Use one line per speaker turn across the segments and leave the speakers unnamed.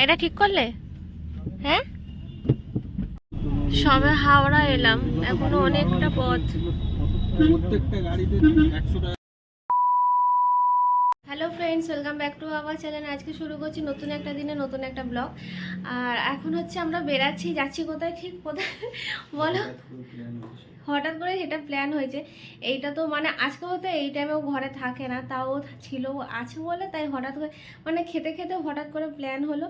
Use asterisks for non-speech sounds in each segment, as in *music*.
এটা ঠিক করলে? হ্যাঁ? সবে হাওড়া এলাম, এখনও অনেকটা পথ। Hello friends, welcome back to our channel. আজকে শুরু করছি নতুন একটা দিনে নতুন একটা ব্লগ। আর এখন হচ্ছে আমরা বেরাচ্ছি যাচ্ছি কোথায়, ঠিক কোথায়? বলো। হঠাৎ করে এটা প্ল্যান হয়েছে। এইটা তো মানে আজকে হয়তো এই টাইমেও ঘরে থাকে না তাও ছিল আছে বলে তাই হঠাৎ করে মানে খেতে খেতে হঠাৎ করে প্ল্যান হলো।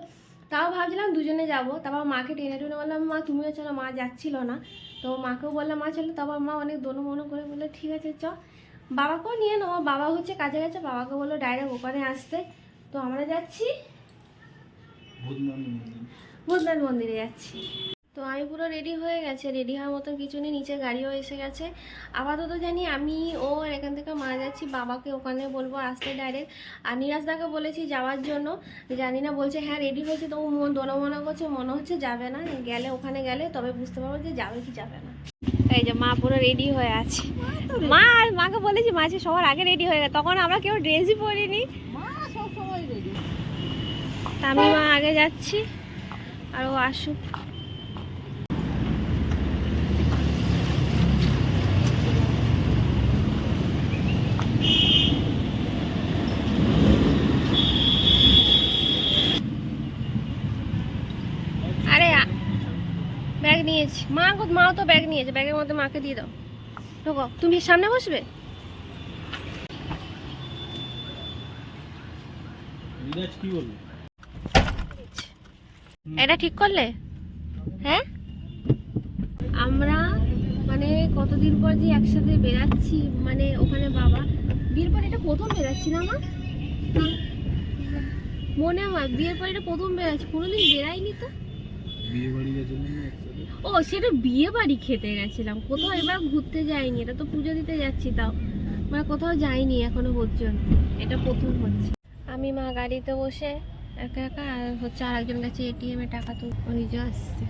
তাও ভাবছিলাম দুজনে যাব তারপর মাকে টেনে টেনে বললাম মা তুমিও চলো মা যাচ্ছিল না। তো মাকেও বললাম মা চলো। তারপর মা অনেক দোনো মনো করে বলল ঠিক আছে চ। বাবাকেও নিয়ে নেব বাবা হচ্ছে কাজে গেছে বাবাকে বলল ডাইরেক্ট ওখানে আসতে। তো আমরা যাচ্ছি ভূতনাথ মন্দিরে যাচ্ছি। তো আমি পুরো রেডি হয়ে গেছে রেডি হওয়ার মতন কিছু নেই নিচে গাড়িও এসে গেছে। আপাতত জানি আমি ও আর এখান থেকে মা যাচ্ছি বাবাকে ওখানে বলব আসতে ডাইরেক্ট আর নিরাজদাকে বলেছি যাওয়ার জন্য জানি না বলছে হ্যাঁ রেডি হয়েছে। তো ও মন দোনো মনে করছে মনে হচ্ছে যাবে না। গেলে ওখানে গেলে তবে বুঝতে পারব যে যাবে কি যাবে না। এই যে মা পুরো রেডি হয়ে আছে। মা আর মাকে বলেছি মা যে সবার আগে রেডি হয়ে গেছে। তখন আমরা কেউ ড্রেসই পরিনি। তা আমি মা আগে যাচ্ছি আর ও আসুক আরে আ- ব্যাগ নিয়েছি। মা মাও তো ব্যাগ নিয়েছে ব্যাগের মধ্যে মাকে দিয়ে দাও। ঢোকো তুমি সামনে বসবে? এটা ঠিক করলে? হ্যাঁ? আমরা মানে কতদিন পর যে একসাথে বেরাচ্ছি মানে ওখানে বাবা বিয়ের পর এটা প্রথম বেরাচ্ছি না মা? মনে হয় বিয়ের পর এটা প্রথম বেরাচ্ছি কোনোদিন বেরাইনি তো?
বিয়ে বাড়ি একসাথে
ও, সেটা বিয়ে বাড়ি খেতে গেছিলাম। কোথাও এবার ঘুরতে যাইনি, এটা তো পুজো দিতে যাচ্ছি তাও। মানে কোথাও যাইনি এখনও পর্যন্ত, এটা প্রথম হচ্ছে। আমি মা গাড়িতে বসে একা একা আর হচ্ছে আর একজন কাছে এটিএম টাকা তো নিজে আসছে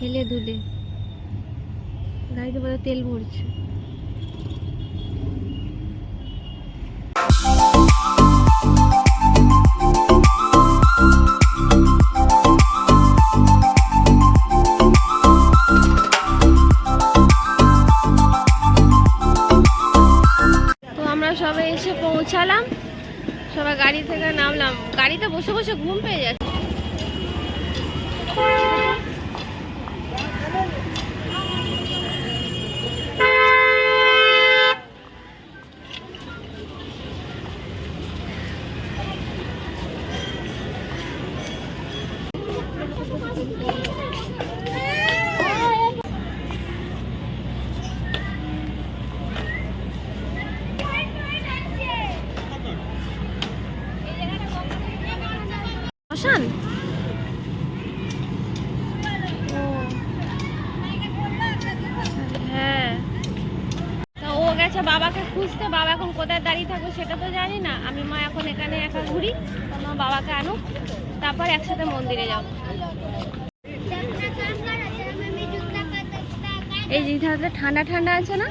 হেলে দুলে গাড়িতে বলে তেল ভরছে। সবাই গাড়ি থেকে নামলাম। গাড়িতে বসে বসে ঘুম পেয়ে যাচ্ছে। বাবা এখন কোথায় দাঁড়িয়ে থাকবে সেটা তো জানি না। আমি মা এখন এখানে একা ঘুরি তোমার বাবাকে আনো তারপর একসাথে মন্দিরে যাব। এই ধারে ঠান্ডা ঠান্ডা আছে না?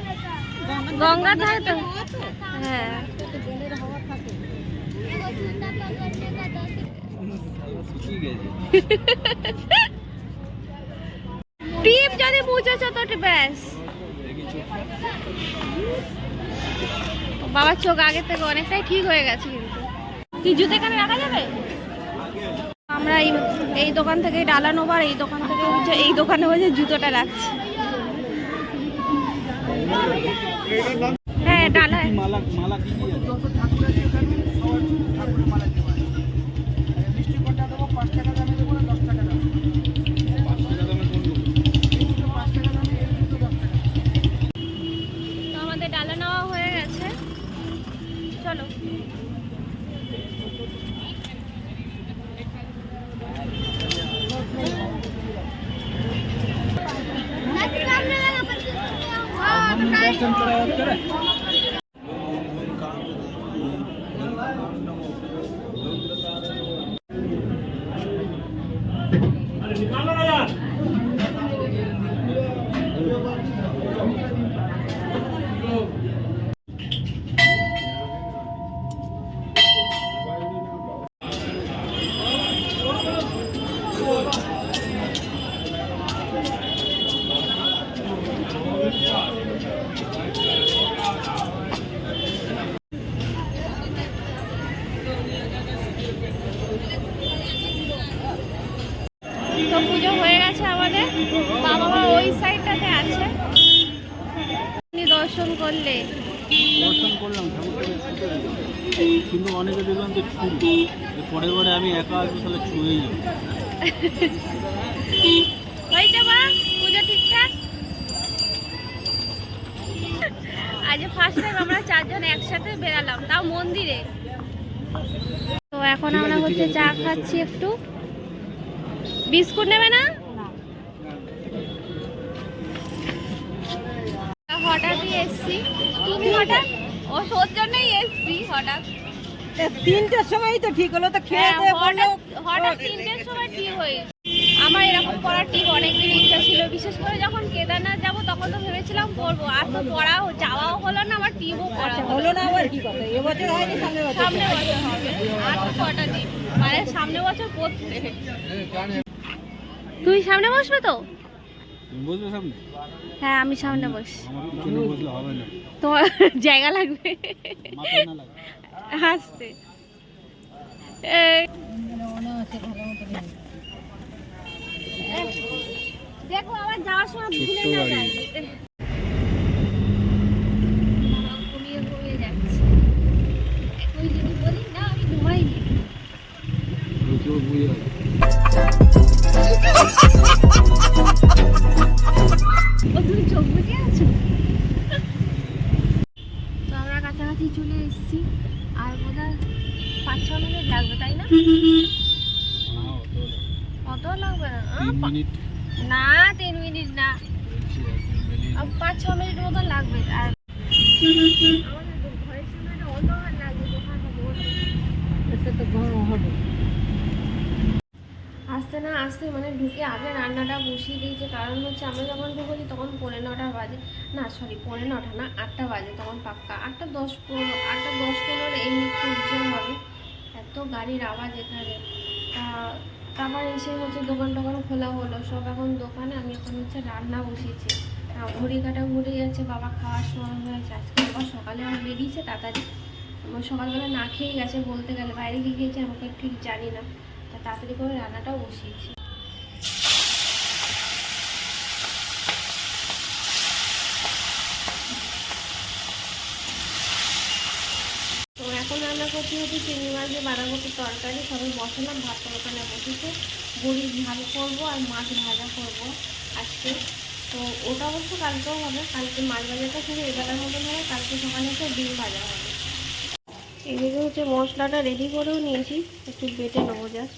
গঙ্গা ধারে তো হ্যাঁ। টিপ যদি বুঝেছ তো ব্যাস। বাবার চোখ আগের থেকে অনেকটাই ঠিক হয়ে গেছে কিন্তু। কি জুতো এখানে রাখা যাবে? আমরা এই এই দোকান থেকে ডালানো বার আর এই দোকান থেকে হচ্ছে এই দোকানে হচ্ছে জুতোটা রাখছি। হ্যাঁ ডালা।
মালা মালা কি কি আছে পাঁচ টাকা দামের কোনগুলো?
তো আমাদের ডালা নেওয়া হয়ে গেছে চলো
দর্শন করা হচ্ছে
ওখানে বাবা মা ওই সাইডটাতে আছে। আপনি দর্শন করলে।
দর্শন করলাম ঠাকুরকে ছুটে দিলাম। কিন্তু অনেকে দেখলাম যে ছুটি পরে পরে আমি একা আসব তাহলে ছুঁয়েই যাব।
হয়েছে মা পুজো ঠিকঠাক? আজ ফার্স্ট টাইম আমরা চারজন একসাথে বেরালাম তাও মন্দিরে। তো এখন আমরা হচ্ছে চা খাচ্ছি একটু। বিস্কুট নেবে না? হঠাৎই এসছি। তুমি হঠাৎ? ও সোর জন্যই এসছি হঠাৎ।
তিনটের সময় তো ঠিক হলো তো খেয়ে
হ্যাঁ,
দিয়ে বলল
হঠাৎ তিনটের সময় ঠিক হয়েছে আমার এরকম পড়ার ঠিক অনেকদিন ইচ্ছা ছিল। বিশেষ করে যখন কেদারনাথ যাব তখন তো ভেবেছিলাম করব। আর তো পড়াও যাওয়াও হলো না আমার টিপও করা
আচ্ছা,
হলো
হলো না আবার কি কথা? এবছর হয়নি সামনে বছর।
সামনে বছর হবে। আর তো কটা দিন? মানে সামনে বছর পড়তে তুই সামনে বসবে তো?
তুমি সামনে?
হ্যাঁ আমি সামনে বস
হবে না।
তোমার *laughs* জায়গা লাগবে? হাসতে দেখো আবার যাওয়ার সময় ভুলে না ঘুমিয়ে যাচ্ছে। একই বলি না আমি ঘুমাইনি। লাগবে না
তিন মিনিট
না। তিন মিনিট। পাঁচ ছ মিনিট মতো লাগবে। আর আসতে না আসতে মানে ঢুকে আগে রান্নাটা বসিয়ে দিয়েছে। কারণ হচ্ছে আমরা যখন ঢুকেছি তখন পৌনে নটা বাজে। না সরি পৌনে নটা না আটটা বাজে তখন পাক্কা। আটটা দশ পনেরো আটটা দশ পনেরো এমনি হবে এত গাড়ির আওয়াজ এখানে। তা তারপর এসে হচ্ছে দোকান টোকান খোলা হলো। সব এখন দোকানে, আমি এখন হচ্ছে রান্না বসিয়েছি। ঘড়ি কাটা ঘুরে যাচ্ছে বাবা খাওয়ার সময় হয়েছে আজকে বাবা সকালে আমার বেরিয়েছে তাড়াতাড়ি। সকালবেলা না খেয়ে গেছে বলতে গেলে, বাইরে গিয়ে খেয়েছে আমাকে ঠিক জানি না। তাড়াতাড়ি করে রান্নাটাও বসিয়েছি তো এখন রান্না করছি চিংড়ি মাছ দিয়ে বাঁধাকপির তরকারি, সবাই বসালাম, ভাত তরকারি বসেছে। বড়ি ঝাল করব আর মাছ ভাজা করব আজকে। তো ওটা অবশ্য কালকেও হবে, কালকে মাছ ভাজাটা শুধু এবেলার মতন হবে, কালকে সকালে হচ্ছে ডিম ভাজা হবে। এদিকে হচ্ছে মশলাটা রেডি করেও নিয়েছি, একটু বেটে নেব জাস্ট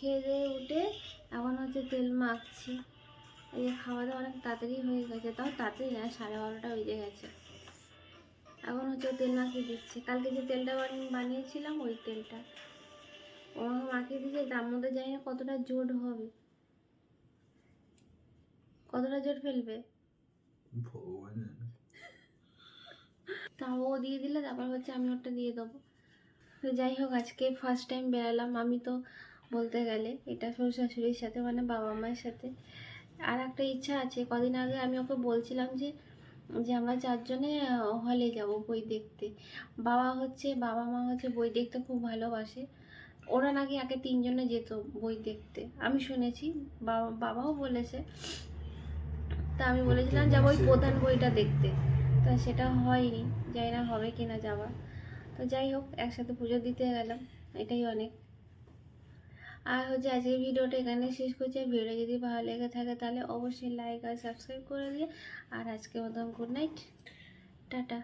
খেয়ে দিয়ে উঠে এখন হচ্ছে তেল মাখছি। এই যে খাওয়া দাওয়া অনেক তাড়াতাড়ি হয়ে গেছে তাও তাড়াতাড়ি না সাড়ে বারোটা বেজে গেছে। এখন হচ্ছে তেল মাখিয়ে দিচ্ছে। কালকে যে তেলটা বানি- বানিয়েছিলাম ওই তেলটা। ও মাখিয়ে দিয়েছে তার মধ্যে জানি না কতটা জোর হবে। কতটা জোর ফেলবে। তাও ও দিয়ে দিলে তারপর হচ্ছে আমি ওটা দিয়ে দেবো। তো যাই হোক আজকে ফার্স্ট টাইম বেরালাম। আমি তো বলতে গেলে, এটা শ্বশুর শাশুড়ির সাথে মানে বাবা মায়ের সাথে। আর একটা ইচ্ছা আছে, কদিন আগে আমি ওকে বলছিলাম যে যে আমরা চারজনে হলে যাব বই দেখতে। বাবা হচ্ছে, বাবা মা হচ্ছে বই দেখতে খুব ভালোবাসে। ওরা নাকি আগে তিনজনে যেত বই দেখতে। আমি শুনেছি বাবা বাবাও বলেছে। তা আমি বলেছিলাম যাব ওই প্রধান বইটা দেখতে। তা সেটা হয়নি, জানি না হবে কি না যাওয়া তো যাই হোক, একসাথে পুজো দিতে গেলাম, এটাই অনেক। আর হচ্ছে আজকের ভিডিওটা এখানে শেষ করছি। ভিডিও যদি ভালো লেগে থাকে তাহলে অবশ্যই লাইক আর সাবস্ক্রাইব করে দিয়ে আর আজকের মতন গুড নাইট টাটা।